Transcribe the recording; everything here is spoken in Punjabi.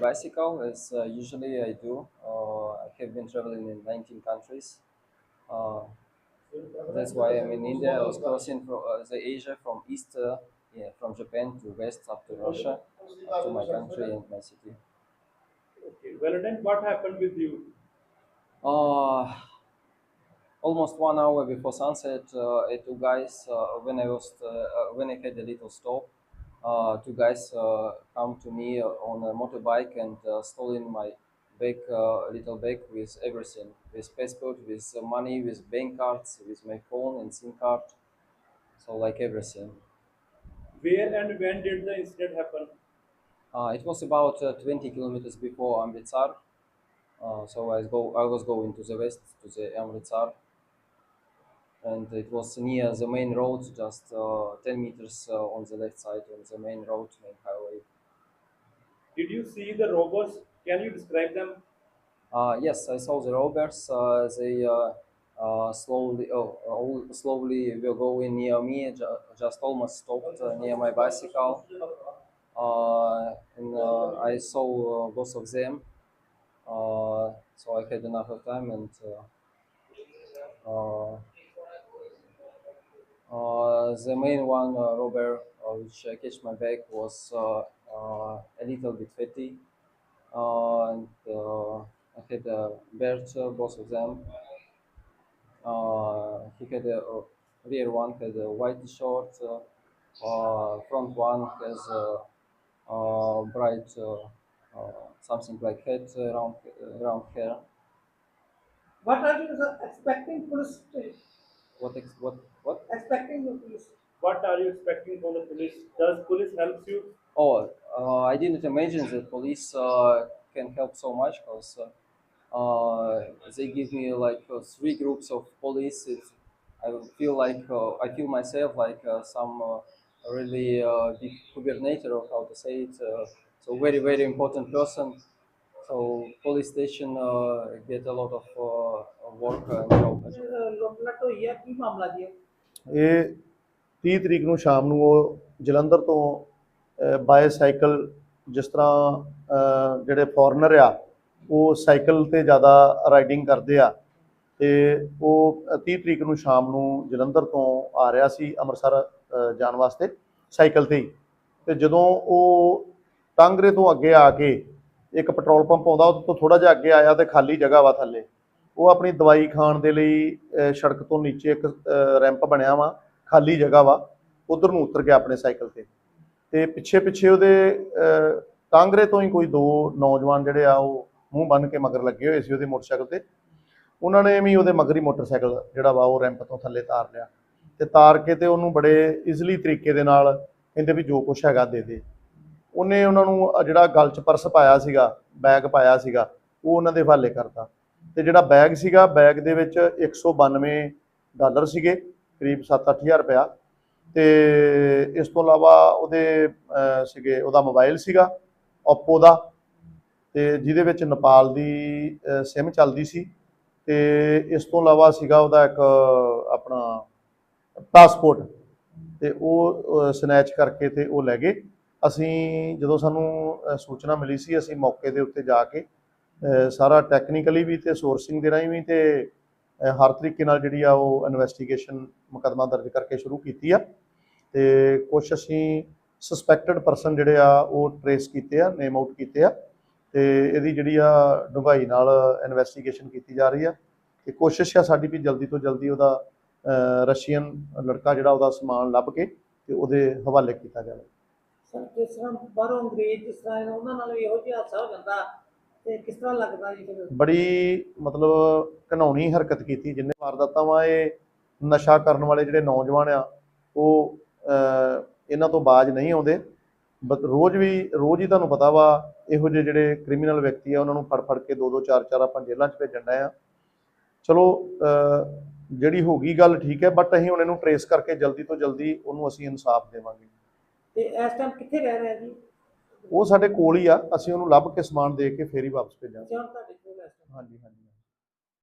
bicycle, as uh, usually I do. Uh, I have been traveling in 19 countries. Uh, that's why I'm in India. I was crossing from uh, the Asia from east, uh, yeah, from Japan to west up to Russia, up to my country and my city. Okay. Well then, what happened with you? Uh, almost one hour before sunset, uh, two guys, uh, when I was uh, uh, when I had a little stop, two guys uh, come to me on a motorbike and uh, stolen my bag, uh, little bag with everything, with passport, with uh, money, with bank cards, with my phone and SIM card, so like everything. Where and when did the incident happen? Uh, it was about uh, 20 kilometers before Amritsar. Uh, so I go, I was going to the west to the Amritsar, and it was near the main road, just uh, 10 meters uh, on the left side on the main road, main highway. Did you see the robbers? Can you describe them? Uh, yes, I saw the robbers. Uh, they uh, uh, slowly, oh, all slowly were going near me, ju- just almost stopped uh, near my bicycle. Uh, and uh, I saw uh, both of them. Uh, so I had enough of time and uh, uh, uh, the main one uh, robber uh, which uh, catch my bag was uh, uh, a little bit fatty uh, and uh, I had a uh, both of them. Uh, he had a, uh rear one had a white short, uh, uh, front one has a, uh bright uh, uh, something like hat around around hair. What are you expecting police to, What ex- what what? expecting the police? What are you expecting from the police? Does police help you? Oh, uh, I didn't imagine that police uh, can help so much because uh, uh, they give me like uh, three groups of police. It, I feel like uh, I feel myself like uh, some uh, really uh, big gubernator or how to say it. Uh, so very very important person. So police station uh, get a lot of uh, work and help. as well. ਲੁੱਟ ਹੋਈ ਹੈ ਕੀ ਮਾਮਲਾ ਜੀ ਇਹ? ਇਹ 30 ਤਰੀਕ ਨੂੰ ਸ਼ਾਮ ਨੂੰ ਉਹ ਜਲੰਧਰ ਤੋਂ ਬਾਈਸਾਈਕਲ ਜਿਸ ਤਰ੍ਹਾਂ ਜਿਹੜੇ ਫੋਰਨਰ ਆ ਉਹ ਸਾਈਕਲ ਤੇ ਜ਼ਿਆਦਾ ਰਾਈਡਿੰਗ ਕਰਦੇ ਆ ਤੇ ਉਹ 30 ਤਰੀਕ ਨੂੰ ਸ਼ਾਮ ਨੂੰ ਜਲੰਧਰ ਤੋਂ ਆ ਰਿਹਾ ਸੀ ਅੰਮ੍ਰਿਤਸਰ ਜਾਣ ਵਾਸਤੇ ਸਾਈਕਲ ਤੇ ਹੀ ਤੇ ਜਦੋਂ ਉਹ ਟਾਂਗਰੇ ਤੋਂ ਅੱਗੇ ਆ ਕੇ ਇੱਕ ਪੈਟਰੋਲ ਪੰਪ ਆਉਂਦਾ ਉਹ ਤੋਂ ਥੋੜਾ ਜਿਹਾ ਅੱਗੇ ਆਇਆ ਤੇ ਖਾਲੀ ਜਗ੍ਹਾ ਵਾ ਥੱਲੇ ਉਹ ਆਪਣੀ ਦਵਾਈ ਖਾਣ ਦੇ ਲਈ ਸੜਕ ਤੋਂ ਨੀਚੇ ਇੱਕ ਰੈਂਪ ਬਣਿਆ ਵਾ ਖਾਲੀ ਜਗ੍ਹਾ ਵਾ ਉਧਰ ਨੂੰ ਉਤਰ ਕੇ ਆਪਣੇ ਸਾਈਕਲ ਤੇ। ਤੇ ਪਿੱਛੇ ਪਿੱਛੇ ਉਹਦੇ ਅਹ, ਟਾਂਗਰੇ ਤੋਂ ਹੀ ਕੋਈ ਦੋ ਨੌਜਵਾਨ ਜਿਹੜੇ ਆ ਉਹ ਮੂੰਹ ਬੰਨ ਕੇ ਮਗਰ ਲੱਗੇ ਹੋਏ ਸੀ ਉਹਦੇ ਮੋਟਰਸਾਈਕਲ ਤੇ। ਉਹਨਾਂ ਨੇ ਵੀ ਉਹਦੇ ਮਗਰੀ ਮੋਟਰਸਾਈਕਲ ਜਿਹੜਾ ਵਾ ਉਹ ਰੈਂਪ ਤੋਂ ਥੱਲੇ ਤਾਰ ਲਿਆ। ਤੇ ਤਾਰ ਕੇ ਤੇ ਉਹਨੂੰ ਬੜੇ ਇਜ਼ਲੀ ਤਰੀਕੇ ਦੇ ਨਾਲ ਕਹਿੰਦੇ ਵੀ ਜੋ ਕੁਛ ਹੈਗਾ ਦੇ ਦੇ। ਉਹਨੇ ਉਹਨਾਂ ਨੂੰ ਜਿਹੜਾ ਗਲ 'ਚ ਪਰਸ ਪਾਇਆ ਸੀਗਾ ਬੈਗ ਪਾਇਆ ਸੀਗਾ ਉਹ ਉਹਨਾਂ ਦੇ ਹਵਾਲੇ ਕਰਤਾ। ਤੇ ਜਿਹੜਾ ਬੈਗ ਸੀਗਾ ਬੈਗ ਦੇ ਵਿੱਚ 192 ਡਾਲਰ ਸੀਗੇ, ਕਰੀਬ 7-8000 ਰੁਪਇਆ। ਤੇ ਇਸ ਤੋਂ ਇਲਾਵਾ ਉਹਦੇ ਸੀਗੇ, ਉਹਦਾ ਮੋਬਾਈਲ ਸੀਗਾ, Oppo ਦਾ, ਤੇ ਜਿਹਦੇ ਵਿੱਚ ਨੇਪਾਲ ਦੀ SIM ਚੱਲਦੀ ਸੀ। ਤੇ ਇਸ ਤੋਂ ਇਲਾਵਾ ਸੀਗਾ ਉਹਦਾ ਇੱਕ, ਆਪਣਾ ਪਾਸਪੋਰਟ ਤੇ ਉਹ ਸਨੈਚ ਕਰਕੇ ਤੇ ਉਹ ਲੈ ਗਏ। ਅਸੀਂ ਜਦੋਂ ਸਾਨੂੰ ਸੂਚਨਾ ਮਿਲੀ ਸੀ, ਅਸੀਂ ਮੌਕੇ ਦੇ ਉੱਤੇ ਜਾ ਕੇ ਸਾਰਾ ਟੈਕਨੀਕਲੀ ਵੀ ਤੇ ਸੋਰਸਿੰਗ ਦੇ ਰਾਹੀਂ ਵੀ ਤੇ ਹਰ ਤਰੀਕੇ ਨਾਲ ਜਿਹੜੀ ਆ ਉਹ ਇਨਵੈਸਟੀਗੇਸ਼ਨ ਮੁਕੱਦਮਾ ਦਰਜ ਕਰਕੇ ਸ਼ੁਰੂ ਕੀਤੀ ਆ। ਤੇ ਕੁਝ ਅਸੀਂ ਸਸਪੈਕਟਡ ਪਰਸਨ ਜਿਹੜੇ ਆ ਉਹ ਟਰੇਸ ਕੀਤੇ ਆ ਨੇਮ ਆਊਟ ਕੀਤੇ ਆ। ਤੇ ਇਹਦੀ ਜਿਹੜੀ ਆ ਡੂੰਘਾਈ ਨਾਲ ਇਨਵੈਸਟੀਗੇਸ਼ਨ ਕੀਤੀ ਜਾ ਰਹੀ ਆ। ਤੇ ਕੋਸ਼ਿਸ਼ ਆ ਸਾਡੀ ਵੀ ਜਲਦੀ ਤੋਂ ਜਲਦੀ ਉਹਦਾ ਰਸ਼ੀਅਨ ਲੜਕਾ ਜਿਹੜਾ ਉਹਦਾ ਸਮਾਨ ਲੱਭ ਕੇ ਤੇ ਉਹਦੇ ਹਵਾਲੇ ਕੀਤਾ ਜਾਵੇ। ਸਰ, ਜਿਸ ਤਰ੍ਹਾਂ ਬਾਹਰੋਂ ਅੰਗਰੇਜ਼ ਜਿਸ ਤਰ੍ਹਾਂ ਉਹਨਾਂ ਨਾਲ ਇਹੋ ਜਿਹਾ ਹਾਦਸਾ ਹੋ ਜਾਂਦਾ ਤੇ ਕਿਸ ਤਰ੍ਹਾਂ ਲੱਗਦਾ ਜੀ ਫਿਰ? ਬੜੀ ਮਤਲਬ ਘਿਨਾਉਣੀ ਹਰਕਤ ਕੀਤੀ ਜਿੰਨੇ ਵਾਰਦਾਤਾਂ ਵਾ ਇਹ ਨਸ਼ਾ ਕਰਨ ਵਾਲੇ ਜਿਹੜੇ ਨੌਜਵਾਨ ਆ ਉਹ ਇਹਨਾਂ ਤੋਂ ਬਾਜ ਨਹੀਂ ਆਉਂਦੇ। ਰੋਜ਼ ਵੀ ਰੋਜ਼ ਹੀ ਤੁਹਾਨੂੰ ਪਤਾ ਵਾ ਇਹੋ ਜਿਹੇ ਜਿਹੜੇ ਕ੍ਰਿਮੀਨਲ ਵਿਅਕਤੀ ਆ ਉਹਨਾਂ ਨੂੰ ਫੜ ਫੜ ਕੇ ਦੋ ਦੋ ਚਾਰ ਚਾਰ ਆਪਾਂ ਜੇਲ੍ਹਾਂ 'ਚ ਭੇਜਣ ਆ। ਚਲੋ ਜਿਹੜੀ ਹੋ ਗਈ ਗੱਲ ਠੀਕ ਹੈ ਬਟ ਅਸੀਂ ਹੁਣ ਇਹਨੂੰ ਟਰੇਸ ਕਰਕੇ ਜਲਦੀ ਤੋਂ ਜਲਦੀ ਉਹਨੂੰ ਅਸੀਂ ਇਨਸਾਫ ਦੇਵਾਂਗੇ। ਤੇ ਇਸ ਟਾਈਮ ਕਿੱਥੇ ਰਹਿ ਰਿਹਾ ਜੀ? ਉਹ ਸਾਡੇ ਕੋਲ ਹੀ ਆ ਅਸੀਂ ਉਹਨੂੰ ਲੱਭ ਕੇ ਸਮਾਨ ਦੇ ਕੇ ਫੇਰ ਹੀ ਵਾਪਸ ਭੇਜਾਂਗੇ ਤੁਹਾਡੇ ਕੋਲ? ਹਾਂਜੀ ਹਾਂਜੀ